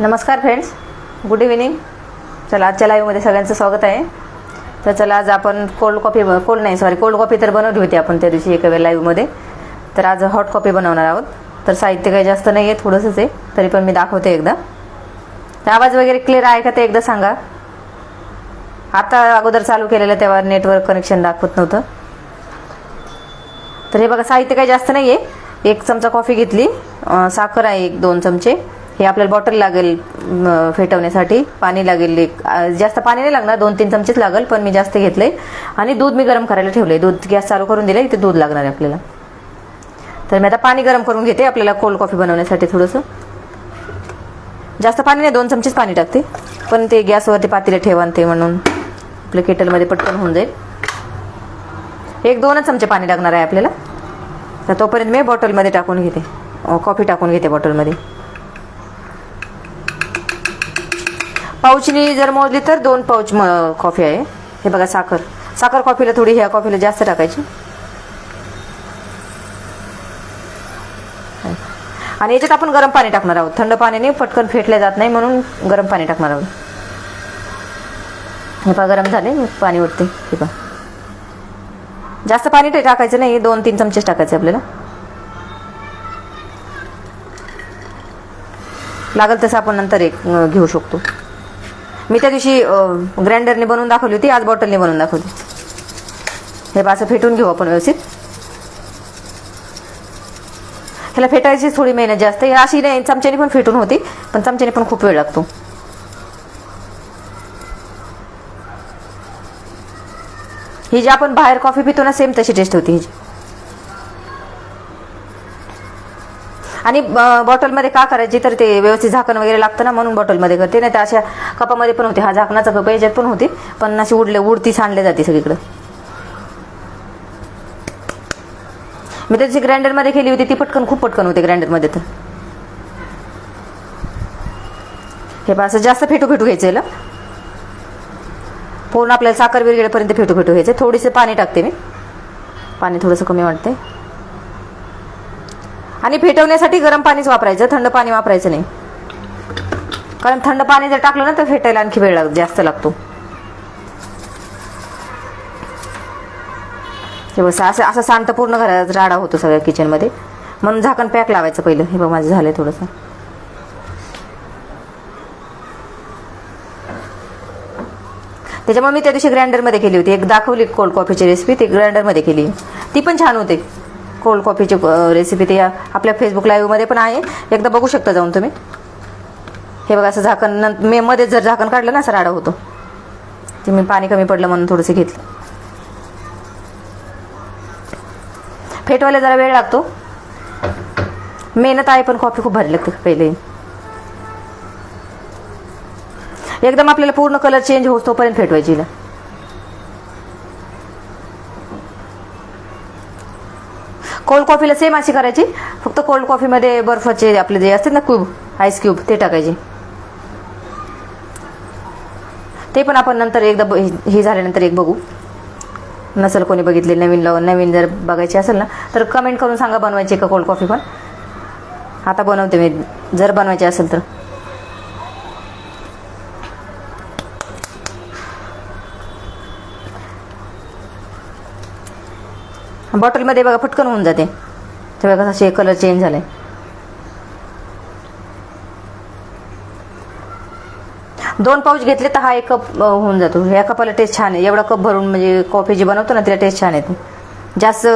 नमस्कार friends good evening चला आजच्या लाईव्हमध्ये सगळ्यांचं स्वागत आहे. तर चला आज आपण कोल्ड कॉफी कोल्ड नाही सॉरी कोल्ड कॉफी तर बनवली होती आपण त्या दिवशी एका वेळ लाईव्हमध्ये तर आज हॉट कॉफी बनवणार आहोत. तर साहित्य काही जास्त नाही आहे थोडंसंच आहे. तरी पण मी दाखवते एकदा. तर आवाज वगैरे क्लिअर आहे का ते एकदा सांगा. आता अगोदर चालू केलेलं तेव्हा नेटवर्क कनेक्शन दाखवत नव्हतं. तर हे बघा साहित्य काही जास्त नाही आहे एक चमचा कॉफी घेतली. साखर आहे एक दोन चमचे. हे आपल्याला बॉटल लागेल फेटवण्यासाठी. पाणी लागेल एक जास्त पाणी नाही लागणार दोन तीन चमचेच लागेल पण मी जास्त घेतले आणि दूध मी गरम करायला ठेवले दूध गॅस चालू करून दिले इथे दूध लागणार आहे आपल्याला. तर मी आता पाणी गरम करून घेते आपल्याला कोल्ड कॉफी बनवण्यासाठी थोडंसं. जास्त पाणी नाही दोन चमचेच पाणी टाकते. पण ते गॅसवरती पातेले ठेवा ते म्हणून आपल्या केटलमध्ये पटकन होऊन जाईल. एक दोनच चमचे पाणी लागणार आहे आपल्याला. तर तोपर्यंत मी बॉटलमध्ये टाकून घेते. कॉफी टाकून घेते बॉटलमध्ये पाऊचनी जर मोजली तर दोन पाऊच म- कॉफी आहे. हे बघा साखर. साखर कॉफीला थोडी ह्या कॉफीला जास्त टाकायची. आणि याच्यात आपण गरम पाणी टाकणार आहोत. थंड पाण्याने पटकन फेटले जात नाही म्हणून गरम पाणी टाकणार आहोत. हे पहा गरम झाले. मी पाणी उठते हे पहा. जास्त पाणी ते टाकायचं नाही. दोन तीन चमचेच टाकायचे आपल्याला. लागल तसं आपण नंतर एक घेऊ शकतो. मी त्या दिवशी ग्राइंडरने बनवून दाखवली होती आज बॉटलने बनवून दाखवली हे बा असं फेटून घेऊ आपण व्यवस्थित. ह्याला फेटायची थोडी मेहनत जास्त आहे. अशी नाही चमच्याने पण फेटून होती पण चमच्याने पण खूप वेळ लागतो. ही जी आपण बाहेर कॉफी पितो ना सेम तशी टेस्ट होती हिची. आणि ब- बॉटलमध्ये का करायची? तर ते व्यवस्थित झाकण वगैरे लागतं ना म्हणून बॉटलमध्ये करते. नाही तर अशा कपामध्ये पण होते. हा झाकणाचा कप याच्यात पण होती. पण अशी उडले उडती सांडले जाते सगळीकडे. मी त्याची ग्राइंडरमध्ये केली होती ती पटकन खूप पटकन होते ग्राइंडरमध्ये तर. हे बा असं जास्त फेटू फेटू घ्यायचं पूर्ण आपल्याला साखर विरगेपर्यंत फेटू फेटू घ्यायचं थोडीसे पाणी टाकते मी. पाणी थोडंसं कमी वाटते आणि फेटवण्यासाठी गरम पाणीच वापरायचं थंड पाणी वापरायचं नाही. कारण थंड पाणी जर टाकलं ना तर फेटायला आणखी वेळ लाग जास्त लागतो. हे बस असं असं शांत पूर्ण घरात राडा होतो सगळ्या किचनमध्ये म्हणून झाकण पॅक लावायचं पहिलं. हे बघ माझं झालंय थोडंसं. त्याच्यामुळे मी त्या दिवशी ग्राइंडरमध्ये केली होती. एक दाखवली कोल्ड कॉफीची रेसिपी ती ग्राइंडरमध्ये केली. ती पण छान होते. कोल्ड कॉफीची रेसिपी ती या- आपल्या फेसबुक लाईव्हमध्ये पण आहे. एकदा बघू शकता जाऊन तुम्ही. हे बघा असं झाकण नं- मे मध्ये जर झाकण काढलं ना असं राडा होतो. ते मी पाणी कमी पडलं म्हणून थोडंसं घेतलं. फेटवायला जरा वेळ लागतो. मेहनत आहे पण कॉफी खूप भारी लागते पहिले. एकदम आपल्याला पूर्ण कलर चेंज होत तोपर्यंत फेटवायची कोल्ड कॉफीला सेम अशी करायची. फक्त कोल्ड कॉफीमध्ये बर्फाचे आपले जे असतात ना क्यूब आईस क्यूब ते टाकायचे. ते पण आपण नंतर एकदा हे- हे झाल्यानंतर एक बघू. नसेल कोणी बघितले नवीन लावून नवीन जर बघायची असेल ना तर कमेंट करून सांगा बनवायची का कोल्ड कॉफी पण. आता बनवते मी. जर बनवायची असेल तर. बॉटलमध्ये बघा फटकन होऊन जाते. तेव्हा कसं असे कलर चेंज झालाय दोन पाऊच घेतले तर हा एक कप होऊन जातो. ह्या कपाला टेस्ट छान आहे. एवढा कप भरून म्हणजे कॉफी जी बनवतो ना तिला टेस्ट छान येते. जास्त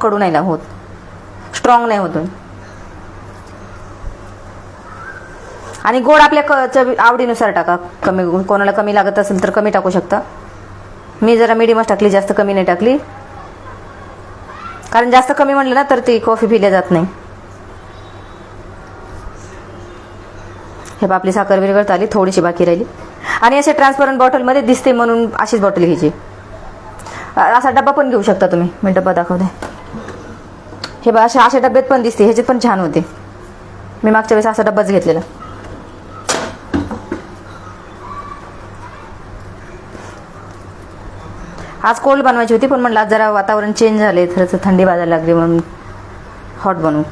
कडू नाही ना होत. स्ट्रॉंग नाही होत. आणि गोड आपल्या क चवी आवडीनुसार टाका. कमी कोणाला कमी लागत असेल तर कमी टाकू शकता. मी जरा मिडियमच टाकली जास्त कमी नाही टाकली. कारण जास्त कमी म्हणलं ना तर ती कॉफी पिल्या जात नाही. हे बा आपली साखर विरगळत आली थोडीशी बाकी राहिली. आणि असे ट्रान्सपरंट बॉटलमध्ये दिसते म्हणून अशीच बॉटल घ्यायची. असा डब्बा पण घेऊ शकता तुम्ही. मी डब्बा दाखवते. हे बा अशा अशा डब्यात पण दिसते. ह्याच्यात पण छान होते. मी मागच्या वेळेस असा डब्बाच घेतलेला. आज कोल्ड बनवायची होती पण म्हणलं आज जरा वातावरण चेंज झाले थोडंसं थंडी वाजायला लागली म्हणून हॉट बनवू.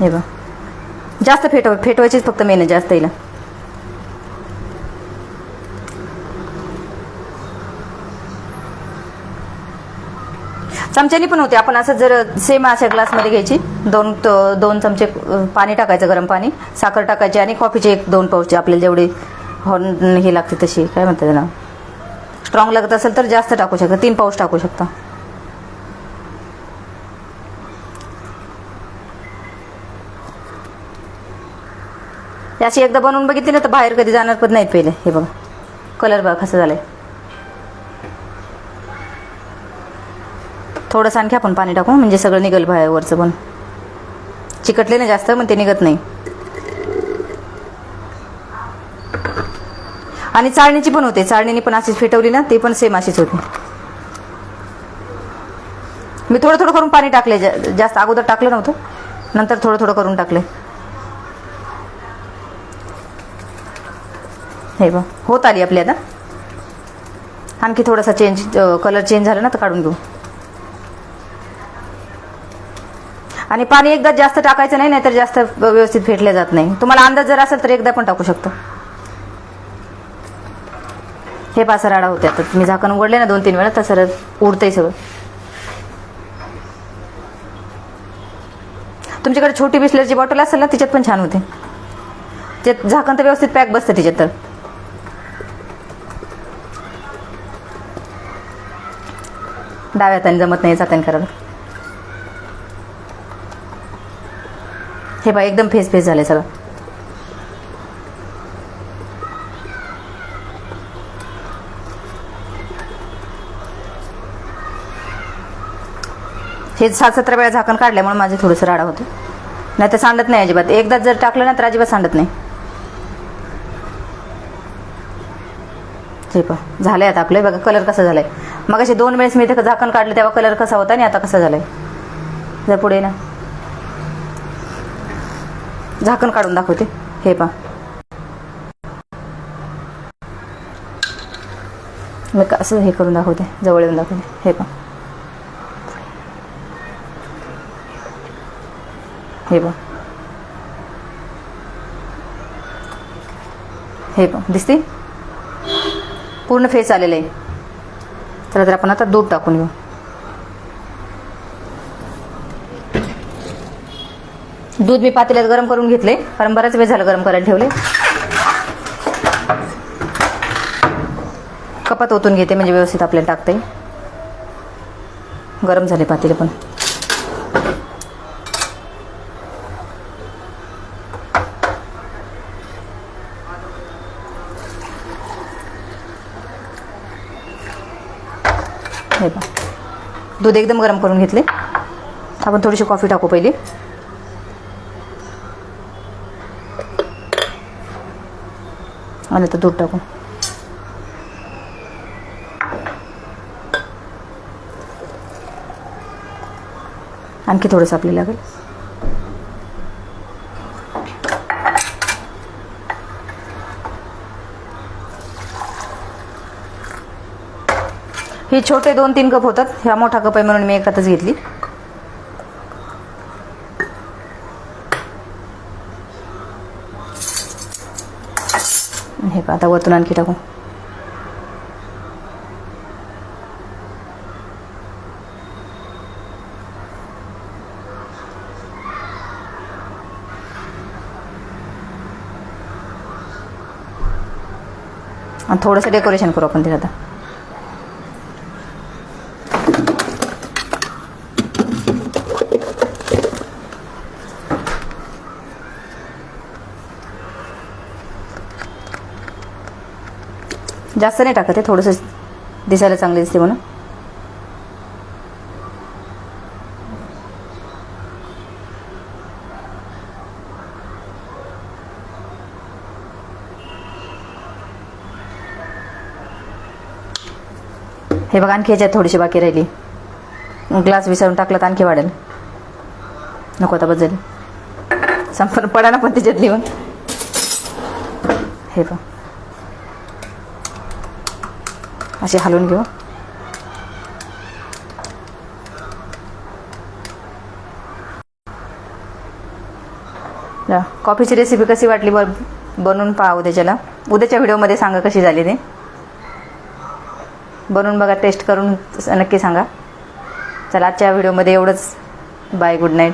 हे बघ. जास्त फेटव फेटवायचीच फक्त मेहनत जास्त येईल चमच्यानी पण होते आपण असं जर सेम अशा ग्लासमध्ये घ्यायची. दोन दोन चमचे पाणी टाकायचं गरम पाणी साखर टाकायची आणि कॉफीचे एक दोन पाऊच आपल्याला जेवढी हॉर्न हे लागते तशी काय म्हणतात ना स्ट्रॉंग लागत असेल तर जास्त टाकू शकता तीन पाऊस टाकू शकता. अशी एकदा बनवून बघितली ना तर बाहेर कधी जाणार पण नाहीत पहिले हे बघा. कलर बघा कसं झालंय. थोडंसं आणखी आपण पाणी टाकू म्हणजे सगळं निघल बाहेर वरचं पण. चिकटले ना जास्त मग ते निघत नाही. आणि चाळणीची पण होते. चाळणीने पण अशीच फेटवली ना ते पण सेम अशीच होती. मी थोडं थोडं करून पाणी टाकले. जास्त अगोदर टाकलं नव्हतं. नंतर थोडं थोडं करून टाकले. हे बघ होत आली आपली आता. आणखी थोडासा चेंज कलर चेंज झाला ना तर काढून घेऊ. आणि पाणी एकदा जास्त टाकायचं नाही नाहीतर जास्त व्यवस्थित फेटले जात नाही. तुम्हाला अंदाज जर असेल तर एकदा पण टाकू शकतो. हे पासा राडा होते आता मी झाकण उघडले ना दोन तीन वेळा तर सरळ उडतंय सगळं. तुमच्याकडे छोटी बिस्लरची बॉटल असेल ना तिच्यात पण छान होते. त्यात झाकण तर व्यवस्थित पॅक बसतं तिच्यात तर. डाव्या हाताने जमत नाही हाताने करायला. हे बा एकदम फेस फेस झाले सगळं. हे सात सतरा वेळा झाकण काढल्यामुळे माझे थोडंसं राडा होतं नाही तर सांडत नाही अजिबात. एकदा जर टाकलं ना तर अजिबात सांडत नाही. हे पहा झालंय आता आपलं. बघा कलर कसा झालाय. मग असे दोन वेळेस मी इथे झाकण काढलं तेव्हा कलर कसा होता आणि आता कसा झालाय. जर पुढे ना. झाकण काढून दाखवते. हे पहा. मी का- असं हे करून दाखवते. जवळ येऊन दाखवते. हे पहा. हे बघ. हे बघ दिसते? पूर्ण फेस आलेलं. आहे चला तर आपण आता दूध टाकून घेऊ. दूध मी पातेल्यात गरम करून घेतले. कारण बराच वेळ झालं गरम करायला ठेवले. कपात ओतून घेते म्हणजे व्यवस्थित आपल्याला टाकते. गरम झाले पातेले पण. हे पहा दूध एकदम गरम करून घेतले. आपण थोडीशी कॉफी टाकू पहिली. आणि आता दूध टाकू. आणखी थोडंसं आपली लागेल. हे छोटे दोन तीन कप होतात. ह्या मोठा कप आहे म्हणून मी एकातच घेतली. हे पहा, आता वरतून आणखी टाकू. थोडंसं डेकोरेशन करू आपण तिला आता. जास्त नाही टाकत आहे थोडंसं दिसायला चांगले दिसते म्हणून. हे बघा आणखी ह्याच्यात थोडीशी बाकी राहिली. ग्लास विसरून टाकला तर आणखी वाढेल. नको आता बदल. संपूर्ण पडा ना पण त्याच्यात लिहून हे बघ. असे हलवून घेऊ कॉफीची रेसिपी कशी वाटली बर बनवून पहा उद्याच्याला. उद्याच्या व्हिडिओमध्ये सांगा कशी झाली ते. बनवून बघा टेस्ट करून नक्की सांगा. चला आजच्या व्हिडिओमध्ये एवढंच. Bye good night